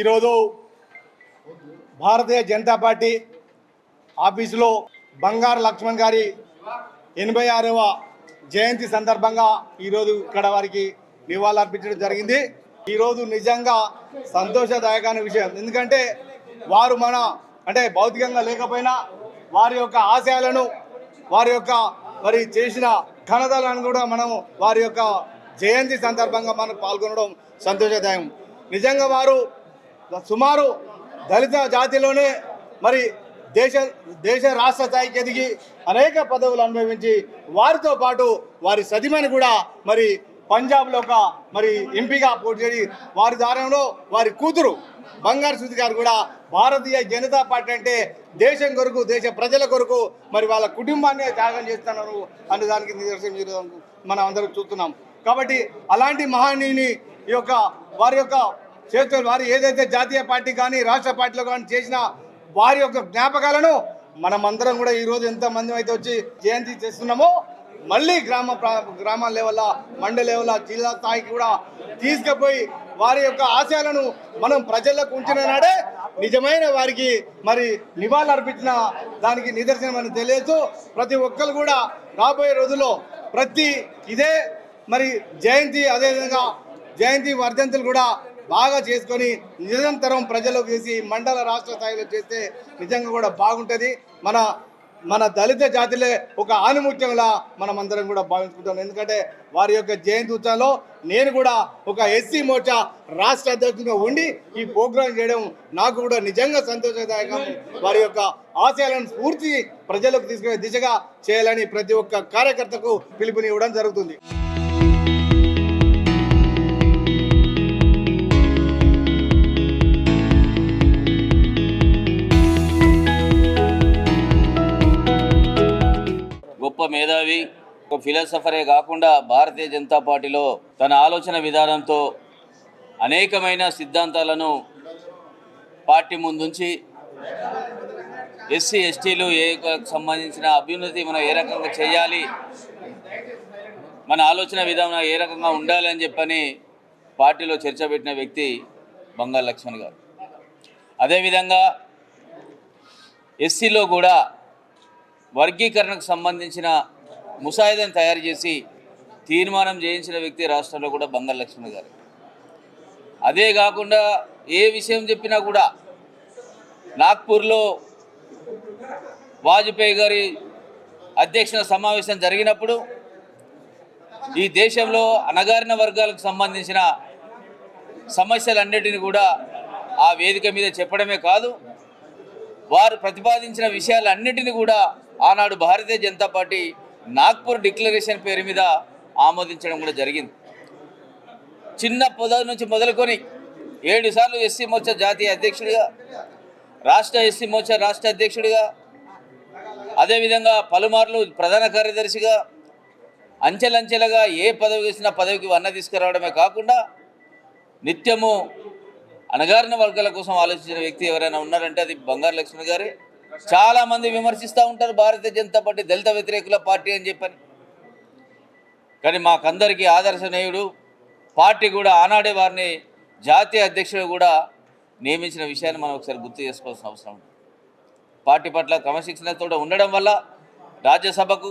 ఈరోజు భారతీయ జనతా పార్టీ ఆఫీసులో బంగారు లక్ష్మణ్ గారి ఎనభై ఆరవ జయంతి సందర్భంగా ఈరోజు ఇక్కడ వారికి నివాళులర్పించడం జరిగింది. ఈరోజు నిజంగా సంతోషదాయకమైన విషయం. ఎందుకంటే వారు మన అంటే భౌతికంగా లేకపోయినా వారి యొక్క ఆశయాలను వారి యొక్క మరి చేసిన ఘనతలను కూడా మనము వారి యొక్క జయంతి సందర్భంగా మనం పాల్గొనడం సంతోషదాయం. నిజంగా వారు సుమారు దళిత జాతిలోనే మరి దేశ దేశ రాష్ట్ర స్థాయికి ఎదిగి అనేక పదవులు అనుభవించి వారితో పాటు వారి సదిమని కూడా మరి పంజాబ్లో ఒక మరి ఎంపీగా పోటీ చేసి వారి దారంలో వారి కూతురు బంగారు సుధి గారు కూడా భారతీయ జనతా పార్టీ అంటే దేశం కొరకు దేశ ప్రజల కొరకు మరి వాళ్ళ కుటుంబాన్ని త్యాగం చేస్తున్నారు అనే దానికి నిదర్శనం మనం అందరం చూస్తున్నాం. కాబట్టి అలాంటి మహనీయుని ఈ యొక్క వారి యొక్క చేతులు వారు ఏదైతే జాతీయ పార్టీ కానీ రాష్ట్ర పార్టీలో కానీ చేసిన వారి యొక్క జ్ఞాపకాలను మనమందరం కూడా ఈరోజు ఎంతమంది అయితే వచ్చి జయంతి చేస్తున్నామో మళ్ళీ గ్రామ ప్రా- గ్రామ లెవెల్ మండల లెవెల్ జిల్లా స్థాయికి కూడా తీసుకుపోయి వారి యొక్క ఆశయాలను మనం ప్రజలకు ఉంచిన నాడే నిజమైన వారికి మరి నివాళులు అర్పించిన దానికి నిదర్శనం అని తెలియజేస్తూ ప్రతి ఒక్కరు కూడా రాబోయే రోజుల్లో ప్రతి ఇదే మరి జయంతి అదేవిధంగా జయంతి వర్ధంతులు కూడా బాగా చేసుకొని నిరంతరం ప్రజలకు చేసి మండల రాష్ట్ర స్థాయిలో చేస్తే నిజంగా కూడా బాగుంటుంది. మన మన దళిత జాతిలే ఒక ఆనుముత్యంలా మనం అందరం కూడా భావించుకుంటాం. ఎందుకంటే వారి యొక్క జయంతి ఉత్సవంలో నేను కూడా ఒక ఎస్సీ మోర్చా రాష్ట్ర అధ్యక్షుడిగా ఉండి ఈ ప్రోగ్రాం చేయడం నాకు కూడా నిజంగా సంతోషదాయకం. వారి యొక్క ఆశయాలను స్ఫూర్తి ప్రజలకు తీసుకునే దిశగా చేయాలని ప్రతి ఒక్క కార్యకర్తకు పిలుపునివ్వడం జరుగుతుంది. మేధావి ఒక ఫిలాసఫరే కాకుండా భారతీయ జనతా పార్టీలో తన ఆలోచన విధానంతో అనేకమైన సిద్ధాంతాలను పార్టీ ముందుంచి ఎస్సీ ఎస్టీలు ఏ సంబంధించిన అభ్యున్నతి మనం ఏ రకంగా చేయాలి మన ఆలోచన విధానం ఏ రకంగా ఉండాలి అని చెప్పని పార్టీలో చర్చ పెట్టిన వ్యక్తి బంగారు లక్ష్మణ్ గారు. అదేవిధంగా ఎస్సీలో కూడా వర్గీకరణకు సంబంధించిన ముసాయిదాను తయారు చేసి తీర్మానం చేయించిన వ్యక్తి రాష్ట్రంలో కూడా బంగారు లక్ష్మణ్ గారు. అదే కాకుండా ఏ విషయం చెప్పినా కూడా నాగ్పూర్లో వాజ్పేయి గారి అధ్యక్ష సమావేశం జరిగినప్పుడు ఈ దేశంలో అణగారిన వర్గాలకు సంబంధించిన సమస్యలన్నిటిని కూడా ఆ వేదిక మీద చెప్పడమే కాదు వారు ప్రతిపాదించిన విషయాలన్నిటిని కూడా ఆనాడు భారతీయ జనతా పార్టీ నాగ్పూర్ డిక్లరేషన్ పేరు మీద ఆమోదించడం కూడా జరిగింది. చిన్న పదవి నుంచి మొదలుకొని ఏడు సార్లు ఎస్సీ మోర్చా జాతీయ అధ్యక్షుడిగా రాష్ట్ర ఎస్సీ మోర్చా రాష్ట్ర అధ్యక్షుడిగా అదేవిధంగా పలుమార్లు ప్రధాన కార్యదర్శిగా అంచెలంచెలుగా ఏ పదవి వేసినా పదవికి వన్న తీసుకురావడమే కాకుండా నిత్యము అణగారిన వర్గాల కోసం ఆలోచించిన వ్యక్తి ఎవరైనా ఉన్నారంటే అది బంగారు లక్ష్మణ్ గారే. చాలా మంది విమర్శిస్తూ ఉంటారు భారతీయ జనతా పార్టీ దళిత వ్యతిరేకుల పార్టీ అని చెప్పని. కానీ మాకందరికీ ఆదర్శనీయుడు పార్టీ కూడా ఆనాడే వారిని జాతీయ అధ్యక్షుడు కూడా నియమించిన విషయాన్ని మనం ఒకసారి గుర్తు చేసుకోవాల్సిన అవసరం ఉంది. పార్టీ పట్ల క్రమశిక్షణతో ఉండడం వల్ల రాజ్యసభకు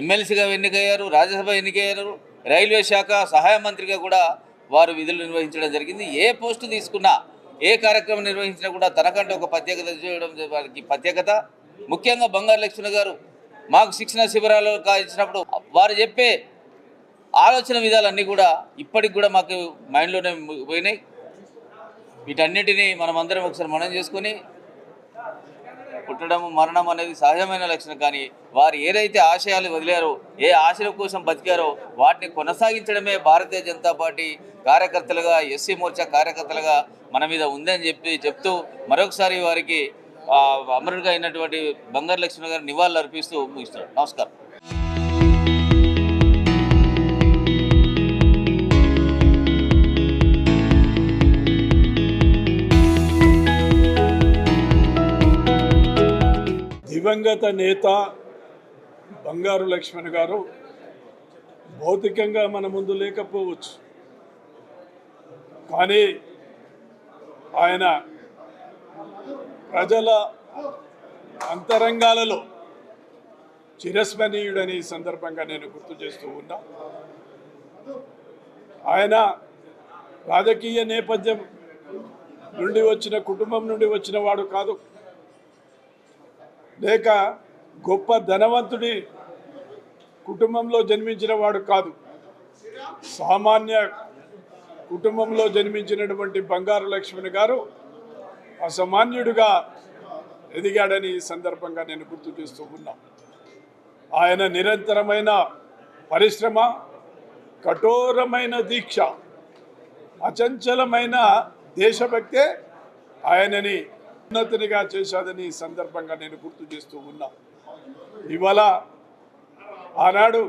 ఎమ్మెల్సీగా ఎన్నికయ్యారు రాజ్యసభ ఎన్నికయ్యారు రైల్వే శాఖ సహాయ మంత్రిగా కూడా వారు విధులు నిర్వహించడం జరిగింది. ఏ పోస్టు తీసుకున్నా ఏ కార్యక్రమం నిర్వహించినా కూడా తనకంటే ఒక ప్రత్యేకత చేయడం వారికి ప్రత్యేకత. ముఖ్యంగా బంగారు లక్ష్మణ్ గారు మాకు శిక్షణ శిబిరాలు కా- ఇచ్చినప్పుడు వారు చెప్పే ఆలోచన విధాలన్నీ కూడా ఇప్పటికి కూడా మాకు మైండ్లోనే పోయినాయి. వీటన్నిటిని మనం అందరం ఒకసారి మనం చేసుకొని పుట్టడం మరణం అనేది సహజమైన లక్షణం. కానీ వారు ఏదైతే ఆశయాలు వదిలారో ఏ ఆశల కోసం బతికారో వాటిని కొనసాగించడమే భారతీయ జనతా పార్టీ కార్యకర్తలుగా ఎస్సీ మోర్చా కార్యకర్తలుగా మన మీద ఉందని చెప్పి చెప్తూ మరొకసారి వారికి అమరుడుగా అయినటువంటి బంగారు లక్ష్మణ్ గారు నివాళులు అర్పిస్తూ ముగిస్తారు నమస్కారం. దివంగత నేత బంగారు లక్ష్మణ్ గారు భౌతికంగా మన ముందు లేకపోవచ్చు. కానీ ఆయన ప్రజల అంతరంగాలలో చిరస్మరణీయుడని ఈ సందర్భంగా నేను గుర్తు చేస్తూ ఉన్నా. ఆయన రాజకీయ నేపథ్యం నుండి వచ్చిన కుటుంబం నుండి వచ్చిన వాడు కాదు. లేక గొప్ప ధనవంతుడి కుటుంబంలో జన్మించిన వాడు కాదు. సామాన్య కుటుంబంలో జన్మించినటువంటి బంగారు లక్ష్మణ్ గారు అసామాన్యుడిగా ఎదిగాడని ఈ సందర్భంగా నేను గుర్తు చేస్తూ ఉన్నా. ఆయన నిరంతరమైన పరిశ్రమ కఠోరమైన దీక్ష అచంచలమైన దేశభక్తే ఆయనని ఉన్నతినిగా చేశాదని సందర్భంగా నేను గుర్తు చేస్తూ ఉన్నా. ఇవాళ ఆనాడు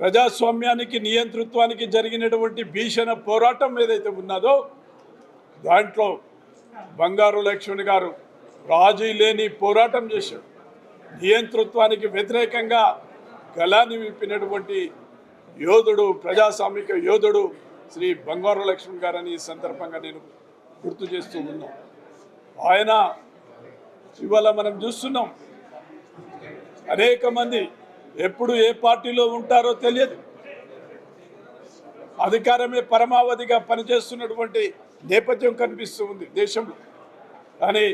ప్రజాస్వామ్యానికి నియంతృత్వానికి జరిగినటువంటి భీషణ పోరాటం ఏదైతే ఉన్నదో దాంట్లో బంగారు లక్ష్మణ్ గారు రాజీ లేని పోరాటం చేశాడు. నియంతృత్వానికి వ్యతిరేకంగా గలాన్ని విప్పినటువంటి యోధుడు ప్రజాస్వామిక యోధుడు శ్రీ బంగారు లక్ష్మణ్ గారని ఈ సందర్భంగా నేను గుర్తు చేస్తూ ఉన్నాను ఆయన ఇవాళ మనం చూస్తున్నాం. అనేక మంది ఎప్పుడు ఏ పార్టీలో ఉంటారో తెలియదు. అధికారమే పరమావధిగా పనిచేస్తున్నటువంటి నేపథ్యం కనిపిస్తూ ఉంది దేశంలో. కానీ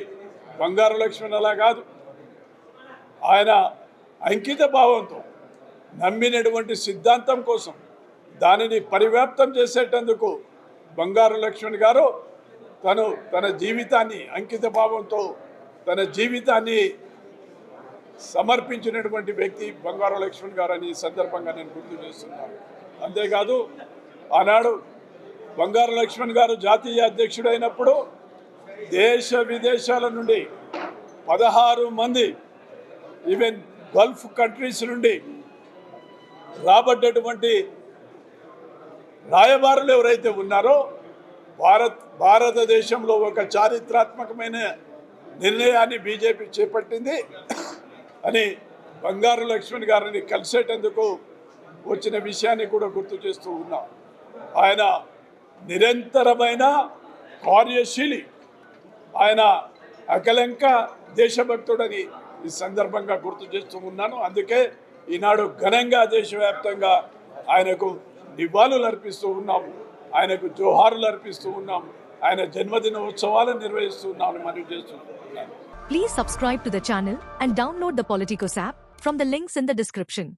బంగారు లక్ష్మణ్ అలా కాదు. ఆయన అంకిత భావంతో నమ్మినటువంటి సిద్ధాంతం కోసం దానిని పరివ్యాప్తం చేసేటందుకు బంగారు లక్ష్మణ్ గారు తను తన జీవితాన్ని అంకిత భావంతో తన జీవితాన్ని సమర్పించినటువంటి వ్యక్తి బంగారు లక్ష్మణ్ గారు అని సందర్భంగా నేను గుర్తు చేస్తున్నాను. అంతేకాదు ఆనాడు బంగారు లక్ష్మణ్ గారు జాతీయ అధ్యక్షుడైనప్పుడు దేశ విదేశాల నుండి పదహారు మంది ఈవెన్ గల్ఫ్ కంట్రీస్ నుండి రాబడ్డటువంటి రాయబారులు ఎవరైతే ఉన్నారో భారత్ భారతదేశంలో ఒక చారిత్రాత్మకమైన నిర్ణయాన్ని బీజేపీ చేపట్టింది. అని బంగారు లక్ష్మణ్ గారిని కలిసేటందుకు వచ్చిన విషయాన్ని కూడా గుర్తు చేస్తూ ఉన్నాం. ఆయన నిరంతరమైన కార్యశీలి. ఆయన అకలంక దేశభక్తుడని ఈ సందర్భంగా గుర్తు చేస్తూ ఉన్నాను. అందుకే ఈనాడు ఘనంగా దేశవ్యాప్తంగా ఆయనకు నివాళులు అర్పిస్తూ ఉన్నాము. ఆయనకు జోహారులు అర్పిస్తూ ఉన్నాము ఆయన జన్మదిన ఉత్సవాలు నిర్వహిస్తూ ఉన్నామని మనవి చేస్తున్నాను Please subscribe to the channel and download the Politicos app from the links in the description.